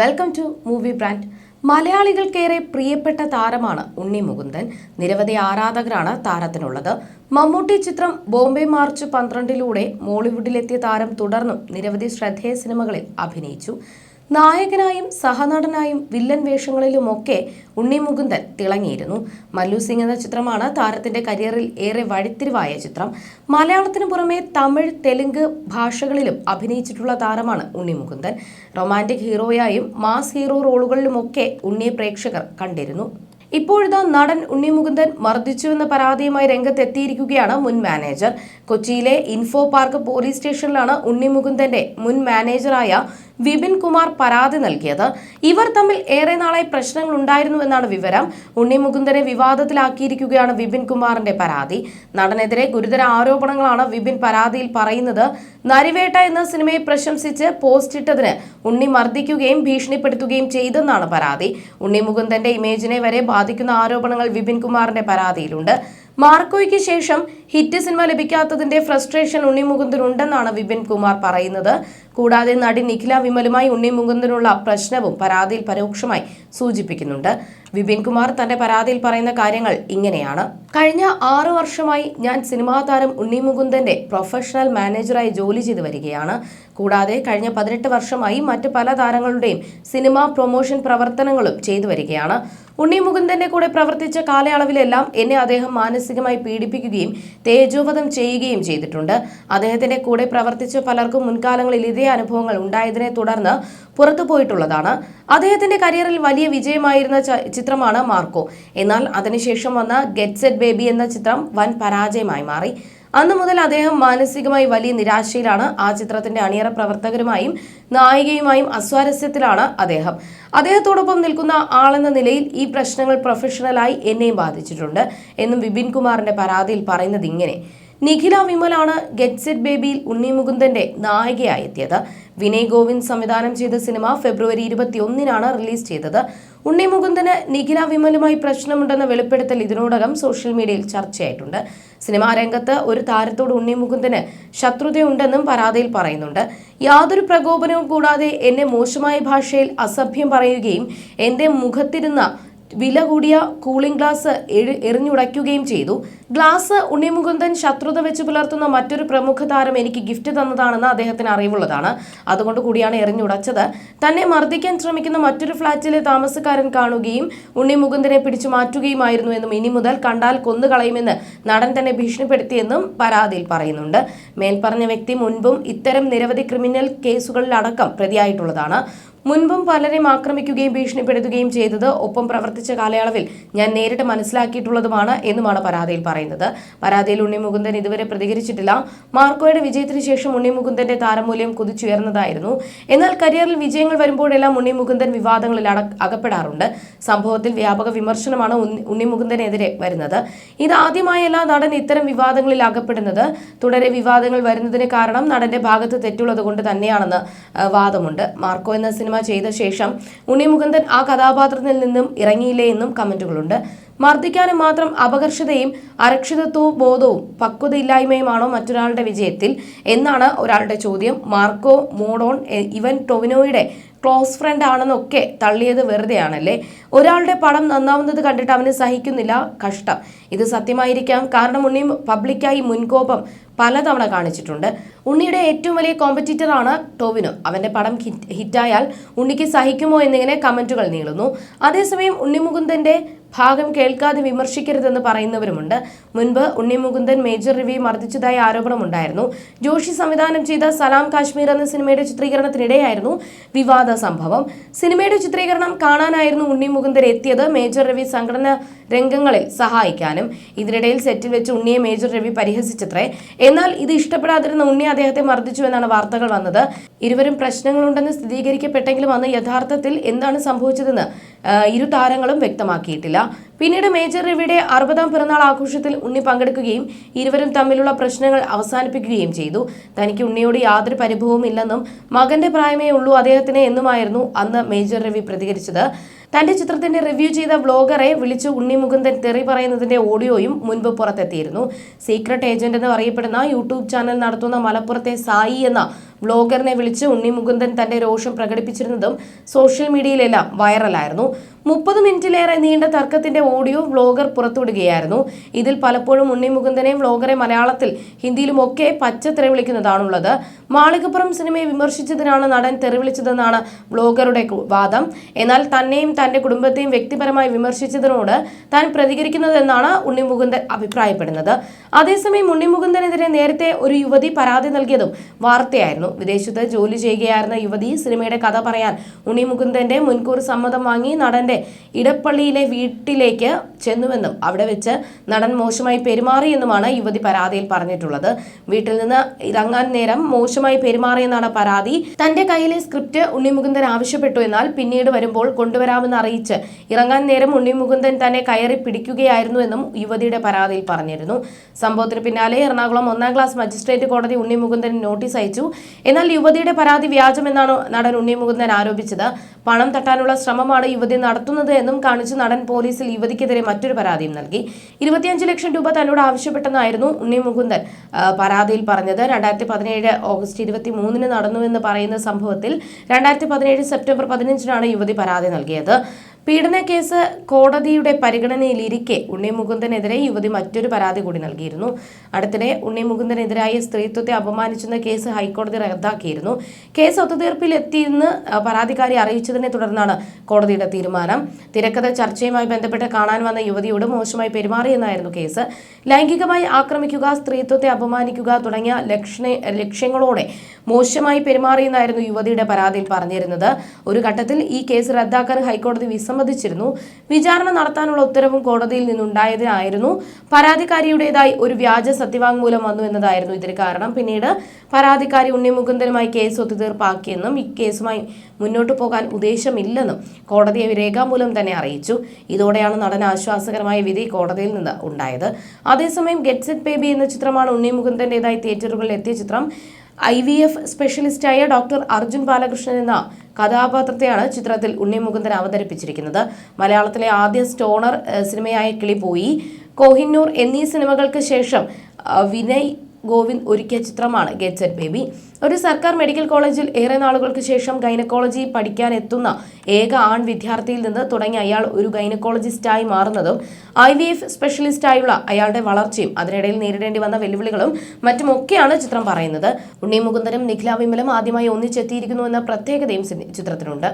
Welcome to movie brand മലയാളികൾക്കേറെ പ്രിയപ്പെട്ട താരമാണ് ഉണ്ണി മുകുന്ദൻ. നിരവധി ആരാധകരാണ് താരത്തിനുള്ളത്. മമ്മൂട്ടി ചിത്രം ബോംബെ മാർച്ച് പന്ത്രണ്ടിലൂടെ മോളിവുഡിലെത്തിയ താരം തുടർന്നും നിരവധി ശ്രദ്ധേയ സിനിമകളിൽ അഭിനയിച്ചു. നായകനായും സഹനടനായും വില്ലൻ വേഷങ്ങളിലുമൊക്കെ ഉണ്ണി മുകുന്ദൻ തിളങ്ങിയിരുന്നു. മല്ലു സിംഗ് എന്ന ചിത്രമാണ് താരത്തിന്റെ കരിയറിൽ ഏറെ വഴിത്തിരിവായ ചിത്രം. മലയാളത്തിന് പുറമെ തമിഴ് തെലുങ്ക് ഭാഷകളിലും അഭിനയിച്ചിട്ടുള്ള താരമാണ് ഉണ്ണി മുകുന്ദൻ. റൊമാന്റിക് ഹീറോയായും മാസ് ഹീറോ റോളുകളിലുമൊക്കെ ഉണ്ണിയെ പ്രേക്ഷകർ കണ്ടിരുന്നു. ഇപ്പോഴിതാ നടൻ ഉണ്ണി മുകുന്ദൻ മർദ്ദിച്ചുവെന്ന പരാതിയുമായി രംഗത്തെത്തിയിരിക്കുകയാണ് മുൻ മാനേജർ. കൊച്ചിയിലെ ഇൻഫോ പാർക്ക് പോലീസ് സ്റ്റേഷനിലാണ് ഉണ്ണി മുകുന്ദന്റെ മുൻ മാനേജറായ വിപിൻ കുമാർ പരാതി നൽകിയത്. ഇവർ തമ്മിൽ ഏറെ നാളായി പ്രശ്നങ്ങൾ ഉണ്ടായിരുന്നു എന്നാണ് വിവരം. ഉണ്ണി മുകുന്ദനെ വിവാദത്തിലാക്കിയിരിക്കുകയാണ് വിപിൻ കുമാറിന്റെ പരാതി. നടനെതിരെ ഗുരുതര ആരോപണങ്ങളാണ് വിപിൻ പരാതിയിൽ പറയുന്നത്. നരിവേട്ട എന്ന സിനിമയെ പ്രശംസിച്ച് പോസ്റ്റ് ഇട്ടതിന് ഉണ്ണി മർദ്ദിക്കുകയും ഭീഷണിപ്പെടുത്തുകയും ചെയ്തെന്നാണ് പരാതി. ഉണ്ണി മുകുന്ദന്റെ ഇമേജിനെ വരെ ബാധിക്കുന്ന ആരോപണങ്ങൾ വിപിൻ കുമാറിന്റെ പരാതിയിലുണ്ട്. മാർക്കോയ്ക്ക് ശേഷം ഹിറ്റ് സിനിമ ലഭിക്കാത്തതിന്റെ ഫ്രസ്ട്രേഷൻ ഉണ്ണി മുകുന്ദനുണ്ടെന്നാണ് വിപിൻ കുമാർ പറയുന്നത്. കൂടാതെ നടി നിഖില വിമലുമായി ഉണ്ണി മുകുന്ദനുള്ള പ്രശ്നവും പരാതിയിൽ പരോക്ഷമായി സൂചിപ്പിക്കുന്നുണ്ട്. വിപിൻ കുമാർ തന്റെ പരാതിയിൽ പറയുന്ന കാര്യങ്ങൾ ഇങ്ങനെയാണ്. കഴിഞ്ഞ ആറു വർഷമായി ഞാൻ സിനിമാ താരം ഉണ്ണി മുകുന്ദന്റെ പ്രൊഫഷണൽ മാനേജറായി ജോലി ചെയ്തു വരികയാണ്. കൂടാതെ കഴിഞ്ഞ പതിനെട്ട് വർഷമായി മറ്റ് പല താരങ്ങളുടെയും സിനിമാ പ്രൊമോഷൻ പ്രവർത്തനങ്ങളും ചെയ്തു വരികയാണ്. ഉണ്ണി മുകുന്ദന്റെ കൂടെ പ്രവർത്തിച്ച കാലയളവിലെല്ലാം എന്നെ അദ്ദേഹം മാനസികമായി പീഡിപ്പിക്കുകയും തേജോവധം ചെയ്യുകയും ചെയ്തിട്ടുണ്ട്. അദ്ദേഹത്തിന്റെ കൂടെ പ്രവർത്തിച്ച പലർക്കും മുൻകാലങ്ങളിൽ ഇതേ അനുഭവങ്ങൾ ഉണ്ടായതിനെ തുടർന്ന് പുറത്തു പോയിട്ടുള്ളതാണ്. അദ്ദേഹത്തിന്റെ കരിയറിൽ വലിയ വിജയമായിരുന്ന ചിത്രമാണ് മാർക്കോ. എന്നാൽ അതിനുശേഷം വന്ന ഗെറ്റ് സെറ്റ് ബേബി എന്ന ചിത്രം വൻ പരാജയമായി മാറി. അന്നു മുതൽ അദ്ദേഹം മാനസികമായി വലിയ നിരാശയിലാണ്. ആ ചിത്രത്തിന്റെ അണിയറ പ്രവർത്തകരുമായും നായികയുമായും അസ്വാരസ്യത്തിലാണ് അദ്ദേഹം. അദ്ദേഹത്തോടൊപ്പം നിൽക്കുന്ന ആളെന്ന നിലയിൽ ഈ പ്രശ്നങ്ങൾ പ്രൊഫഷണലായി എന്നെയും ബാധിച്ചിട്ടുണ്ട് എന്നും വിപിൻ കുമാറിന്റെ പരാതിയിൽ പറയുന്നത് ഇങ്ങനെ. നിഖില വിമലാണ് ഗെറ്റ് സെറ്റ് ബേബിയിൽ ഉണ്ണി മുകുന്ദന്റെ നായികയായി എത്തിയത് വിനയ് ഗോവിന്ദ് സംവിധാനം ചെയ്ത സിനിമ ഫെബ്രുവരി ഇരുപത്തിയൊന്നിനാണ് റിലീസ് ചെയ്തത്. ഉണ്ണി മുകുന്ദന് നിഖില വിമലുമായി പ്രശ്നമുണ്ടെന്ന വെളിപ്പെടുത്തൽ ഇതിനോടകം സോഷ്യൽ മീഡിയയിൽ ചർച്ചയായിട്ടുണ്ട്. സിനിമാ രംഗത്ത് ഒരു താരത്തോട് ഉണ്ണി മുകുന്ദന് ശത്രുതയുണ്ടെന്നും പരാതിയിൽ പറയുന്നുണ്ട്. യാതൊരു പ്രകോപനവും കൂടാതെ എന്നെ മോശമായ ഭാഷയിൽ അസഭ്യം പറയുകയും എന്റെ മുഖത്തിരുന്ന വില കൂടിയ കൂളിംഗ് ഗ്ലാസ് എറിഞ്ഞുടയ്ക്കുകയും ചെയ്തു. ഗ്ലാസ് ഉണ്ണിമുകുന്ദൻ ശത്രുത വെച്ച് പുലർത്തുന്ന മറ്റൊരു പ്രമുഖ താരം എനിക്ക് ഗിഫ്റ്റ് തന്നതാണെന്ന് അദ്ദേഹത്തിന് അറിവുള്ളതാണ്. അതുകൊണ്ട് കൂടിയാണ് എറിഞ്ഞുടച്ചത് തന്നെ മർദ്ദിക്കാൻ ശ്രമിക്കുന്ന മറ്റൊരു ഫ്ളാറ്റിലെ താമസക്കാരൻ കാണുകയും ഉണ്ണിമുകുന്ദനെ പിടിച്ചു മാറ്റുകയുമായിരുന്നു എന്നും ഇനി മുതൽ കണ്ടാൽ കൊന്നുകളയുമെന്ന് നടൻ തന്നെ ഭീഷണിപ്പെടുത്തിയെന്നും പരാതിയിൽ പറയുന്നുണ്ട്. മേൽപ്പറഞ്ഞ വ്യക്തി മുൻപും ഇത്തരം നിരവധി ക്രിമിനൽ കേസുകളിലടക്കം പ്രതിയായിട്ടുള്ളതാണ്. മുൻപും പലരെയും ആക്രമിക്കുകയും ഭീഷണിപ്പെടുത്തുകയും ചെയ്തത് ഒപ്പം പ്രവർത്തിച്ച കാലയളവിൽ ഞാൻ നേരിട്ട് മനസ്സിലാക്കിയിട്ടുള്ളതുമാണ് എന്നുമാണ് പരാതിയിൽ പറയുന്നത്. പരാതിയിൽ ഉണ്ണി മുകുന്ദൻ ഇതുവരെ പ്രതികരിച്ചിട്ടില്ല. മാർക്കോയുടെ വിജയത്തിന് ശേഷം ഉണ്ണി മുകുന്ദന്റെ താരമൂല്യം കുതിച്ചുയർന്നതായിരുന്നു. എന്നാൽ കരിയറിൽ വിജയങ്ങൾ വരുമ്പോഴെല്ലാം ഉണ്ണി മുകുന്ദൻ വിവാദങ്ങളിൽ അകപ്പെടാറുണ്ട്. സംഭവത്തിൽ വ്യാപക വിമർശനമാണ് ഉണ്ണി മുകുന്ദനെതിരെ വരുന്നത്. ഇതാദ്യമായല്ല നടൻ ഇത്തരം വിവാദങ്ങളിൽ അകപ്പെടുന്നത്. തുടരെ വിവാദങ്ങൾ വരുന്നതിന് കാരണം നടന്റെ ഭാഗത്ത് തെറ്റുള്ളത് കൊണ്ട് തന്നെയാണെന്ന് വാദമുണ്ട്. മാർക്കോ എന്ന സിനിമ ചെയ്ത ശേഷം ഉണ്ണി മുകുന്ദൻ ആ കഥാപാത്രത്തിൽ നിന്നും ഇറങ്ങിയില്ലേ എന്നും കമന്റുകളുണ്ട്. മർദ്ദിക്കാനും മാത്രം അപകർഷതയും അരക്ഷിതത്വവും ബോധവും പക്വതയില്ലായ്മയുമാണോ മറ്റൊരാളുടെ വിജയത്തിൽ? എന്നാണ് ഒരാളുടെ ചോദ്യം. മാർക്കോ മോഡോൺ ഇവൻ ടൊവിനോയുടെ ക്ലോസ് ഫ്രണ്ട് ആണെന്നൊക്കെ തള്ളിയത് വെറുതെയാണല്ലേ? ഒരാളുടെ പടം നന്നാവുന്നത് കണ്ടിട്ട് അവന് സഹിക്കുന്നില്ല കഷ്ടം. ഇത് സത്യമായിരിക്കാം. കാരണം ഉണ്ണിയും പബ്ലിക്കായി മുൻകോപം പലതവണ കാണിച്ചിട്ടുണ്ട്. ഉണ്ണിയുടെ ഏറ്റവും വലിയ കോമ്പറ്റീറ്റർ ആണ് ടോവിനോ. അവന്റെ പടം ഹിറ്റ് ഹിറ്റായാൽ ഉണ്ണിക്ക് സഹിക്കുമോ എന്നിങ്ങനെ കമന്റുകൾ നീളുന്നു. അതേസമയം ഉണ്ണിമുകുന്ദന്റെ ഭാഗം കേൾക്കാതെ വിമർശിക്കരുതെന്ന് പറയുന്നവരുമുണ്ട്. മുൻപ് ഉണ്ണി മുകുന്ദൻ മേജർ റിവ്യൂ മർദ്ദിച്ചതായി ആരോപണമുണ്ടായിരുന്നു. ജോഷി സംവിധാനം ചെയ്ത സലാം കാശ്മീർ എന്ന സിനിമയുടെ ചിത്രീകരണത്തിനിടെയായിരുന്നു വിവാദ സംഭവം. സിനിമയുടെ ചിത്രീകരണം കാണാനായിരുന്നു ഉണ്ണി മുകുന്ദൻ എത്തിയത് മേജർ രവി സംഘടന രംഗങ്ങളെ സഹായിക്കാനും. ഇതിനിടയിൽ സെറ്റിൽ വെച്ച് ഉണ്ണിയെ മേജർ രവി പരിഹസിച്ചത്രേ. എന്നാൽ ഇത് ഇഷ്ടപ്പെടാതിരുന്ന ഉണ്ണി അദ്ദേഹത്തെ മർദ്ദിച്ചു എന്നാണ് വാർത്തകൾ വന്നത്. ഇരുവരും പ്രശ്നങ്ങളുണ്ടെന്ന് സ്ഥിരീകരിക്കപ്പെട്ടെങ്കിലും അന്ന് യഥാർത്ഥത്തിൽ എന്താണ് സംഭവിച്ചതെന്ന് ഇരു താരങ്ങളും വ്യക്തമാക്കിയിട്ടില്ല. പിന്നീട് മേജർ രവിയുടെ അറുപതാം പിറന്നാൾ ആഘോഷത്തിൽ ഉണ്ണി പങ്കെടുക്കുകയും ഇരുവരും തമ്മിലുള്ള പ്രശ്നങ്ങൾ അവസാനിപ്പിക്കുകയും ചെയ്തു. തനിക്ക് ഉണ്ണിയോട് യാതൊരു പരിഭവവും ഇല്ലെന്നും മകന്റെ പ്രായമേ ഉള്ളൂ അദ്ദേഹത്തിന് എന്നുമായിരുന്നു അന്ന് മേജർ രവി പ്രതികരിച്ചത്. തന്റെ ചിത്രത്തിന്റെ റിവ്യൂ ചെയ്ത വ്ലോഗറെ വിളിച്ച് ഉണ്ണി മുകുന്ദൻ തെറി പറയുന്നതിന്റെ ഓഡിയോയും മുൻപ് പുറത്തെത്തിയിരുന്നു. സീക്രട്ട് ഏജന്റ് എന്ന് അറിയപ്പെടുന്ന യൂട്യൂബ് ചാനൽ നടത്തുന്ന മലപ്പുറത്തെ സായി എന്ന വ്ലോഗറിനെ വിളിച്ച് ഉണ്ണി മുകുന്ദൻ തന്റെ രോഷം പ്രകടിപ്പിച്ചിരുന്നതും സോഷ്യൽ മീഡിയയിലെല്ലാം വൈറലായിരുന്നു. മുപ്പത് മിനിറ്റിലേറെ നീണ്ട തർക്കത്തിന്റെ ഓഡിയോ വ്ലോഗർ പുറത്തുവിടുകയായിരുന്നു. ഇതിൽ പലപ്പോഴും ഉണ്ണി മുകുന്ദനെ വ്ളോഗറെ മലയാളത്തിൽ ഹിന്ദിയിലും ഒക്കെ പച്ച തെറിവിളിക്കുന്നതാണുള്ളത്. മാളികപ്പുറം സിനിമയെ വിമർശിച്ചതിനാണ് നടൻ തെറിവിളിച്ചതെന്നാണ് വ്ളോഗറുടെ വാദം. എന്നാൽ തന്നെയും തന്റെ കുടുംബത്തെയും വ്യക്തിപരമായി വിമർശിച്ചതിനോട് താൻ പ്രതികരിക്കുന്നതെന്നാണ് ഉണ്ണി മുകുന്ദൻ അഭിപ്രായപ്പെടുന്നത്. അതേസമയം ഉണ്ണി മുകുന്ദനെതിരെ നേരത്തെ ഒരു യുവതി പരാതി നൽകിയതും വാർത്തയായിരുന്നു. വിദേശത്ത് ജോലി ചെയ്യുകയായിരുന്ന യുവതി സിനിമയുടെ കഥ പറയാൻ ഉണ്ണി മുകുന്ദന്റെ മുൻകൂർ സമ്മതം വാങ്ങി നടന്റെ ഇടപ്പള്ളിയിലെ വീട്ടിലേക്ക് ചെന്നുവെന്നും അവിടെ വെച്ച് നടൻ മോശമായി പെരുമാറിയെന്നുമാണ് യുവതി പരാതിയിൽ പറഞ്ഞിട്ടുള്ളത്. വീട്ടിൽ നിന്ന് ഇറങ്ങാൻ നേരം മോശമായി പെരുമാറിയെന്നാണ് പരാതി. തന്റെ കയ്യിലെ സ്ക്രിപ്റ്റ് ഉണ്ണി മുകുന്ദൻ ആവശ്യപ്പെട്ടു എന്നാൽ പിന്നീട് വരുമ്പോൾ കൊണ്ടുവരാമെന്ന് അറിയിച്ച് ഇറങ്ങാൻ നേരം ഉണ്ണി മുകുന്ദൻ തന്നെ കയറി പിടിക്കുകയായിരുന്നു എന്നും യുവതിയുടെ പരാതിയിൽ പറഞ്ഞിരുന്നു. സംഭവത്തിന് പിന്നാലെ എറണാകുളം ഒന്നാം ക്ലാസ് മജിസ്ട്രേറ്റ് കോടതി ഉണ്ണിമുകുന്ദൻ നോട്ടീസ് അയച്ചു. എന്നാൽ യുവതിയുടെ പരാതി വ്യാജമെന്നാണ് നടൻ ഉണ്ണിമുകുന്ദൻ ആരോപിച്ചത്. പണം തട്ടാനുള്ള ശ്രമമാണ് യുവതി നടത്തുന്നത് എന്നും കാണിച്ച് നടൻ പോലീസിൽ യുവതിക്കെതിരെ മറ്റൊരു പരാതിയും നൽകി. ഇരുപത്തിയഞ്ച് ലക്ഷം രൂപ തന്നോട് ആവശ്യപ്പെട്ടെന്നായിരുന്നു ഉണ്ണി മുകുന്ദൻ പരാതിയിൽ പറഞ്ഞത്. രണ്ടായിരത്തി പതിനേഴ് ഓഗസ്റ്റ് ഇരുപത്തി മൂന്നിന് നടന്നുവെന്ന് പറയുന്ന സംഭവത്തിൽ രണ്ടായിരത്തി പതിനേഴ് സെപ്റ്റംബർ പതിനഞ്ചിനാണ് യുവതി പരാതി നൽകിയത്. പീഡന കേസ് കോടതിയുടെ പരിഗണനയിലിരിക്കെ ഉണ്ണി മുകുന്ദനെതിരെ യുവതി മറ്റൊരു പരാതി കൂടി നൽകിയിരുന്നു. അടുത്തിടെ ഉണ്ണി മുകുന്ദനെതിരായ സ്ത്രീത്വത്തെ അപമാനിച്ചെന്ന കേസ് ഹൈക്കോടതി റദ്ദാക്കിയിരുന്നു. കേസ് ഒത്തുതീർപ്പിലെത്തിയെന്ന് പരാതിക്കാരി അറിയിച്ചതിനെ തുടർന്നാണ് കോടതിയുടെ തീരുമാനം. തിരക്കഥ ചർച്ചയുമായി ബന്ധപ്പെട്ട് കാണാൻ വന്ന യുവതിയോട് മോശമായി പെരുമാറിയെന്നായിരുന്നു കേസ്. ലൈംഗികമായി ആക്രമിക്കുക സ്ത്രീത്വത്തെ അപമാനിക്കുക തുടങ്ങിയ ലക്ഷണ ലക്ഷ്യങ്ങളോടെ മോശമായി പെരുമാറിയെന്നായിരുന്നു യുവതിയുടെ പരാതിയിൽ പറഞ്ഞിരുന്നത്. ഒരു ഘട്ടത്തിൽ ഈ കേസ് റദ്ദാക്കാൻ ഹൈക്കോടതി വിസമ്മതിച്ചിരുന്നു. വിചാരണ നടത്താനുള്ള ഉത്തരവും കോടതിയിൽ നിന്നുണ്ടായതിനായിരുന്നു. പരാതിക്കാരിയുടേതായി ഒരു വ്യാജ സത്യവാങ്മൂലം വന്നു എന്നതായിരുന്നു ഇതിന് കാരണം. പിന്നീട് പരാതിക്കാരി ഉണ്ണി ഉണ്ണിമുകുന്ദനുമായി കേസ് ഒത്തുതീർപ്പാക്കിയെന്നും ഈ കേസുമായി മുന്നോട്ട് പോകാൻ ഉദ്ദേശമില്ലെന്നും കോടതിയെ രേഖാമൂലം തന്നെ അറിയിച്ചു. ഇതോടെയാണ് നടൻ ആശ്വാസകരമായ വിധി കോടതിയിൽ നിന്ന് ഉണ്ടായത്. അതേസമയം ഗെറ്റ് സെറ്റ് ബേബി എന്ന ചിത്രമാണ് ഉണ്ണി മുകുന്ദന്റേതായി തിയേറ്ററുകളിൽ എത്തിയ ചിത്രം. ഐ വി എഫ് സ്പെഷ്യലിസ്റ്റായ ഡോക്ടർ അർജുൻ ബാലകൃഷ്ണൻ എന്ന കഥാപാത്രത്തെയാണ് ചിത്രത്തിൽ ഉണ്ണി മുകുന്ദൻ അവതരിപ്പിച്ചിരിക്കുന്നത്. മലയാളത്തിലെ ആദ്യ സ്റ്റോണർ സിനിമയായ കിളിപോയി. കോഹിന്നൂർ എന്നീ സിനിമകൾക്ക് ശേഷം വിനയ് ഗോവിന്ദ് ഒരുക്കിയ ചിത്രമാണ് ഗെറ്റ് സെറ്റ് ബേബി. ഒരു സർക്കാർ മെഡിക്കൽ കോളേജിൽ ഏറെ നാളുകൾക്ക് ശേഷം ഗൈനക്കോളജി പഠിക്കാൻ എത്തുന്ന ഏക ആൺ വിദ്യാർത്ഥിയിൽ നിന്ന് തുടങ്ങി അയാൾ ഒരു ഗൈനക്കോളജിസ്റ്റായി മാറുന്നതും ഐ വി എഫ് സ്പെഷ്യലിസ്റ്റായുള്ള അയാളുടെ വളർച്ചയും അതിനിടയിൽ നേരിടേണ്ടി വന്ന വെല്ലുവിളികളും മറ്റുമൊക്കെയാണ് ചിത്രം പറയുന്നത്. ഉണ്ണി മുകുന്ദനും നിഖില വിമലും ആദ്യമായി ഒന്നിച്ചെത്തിയിരിക്കുന്നു എന്ന പ്രത്യേകതയും ചിത്രത്തിനുണ്ട്.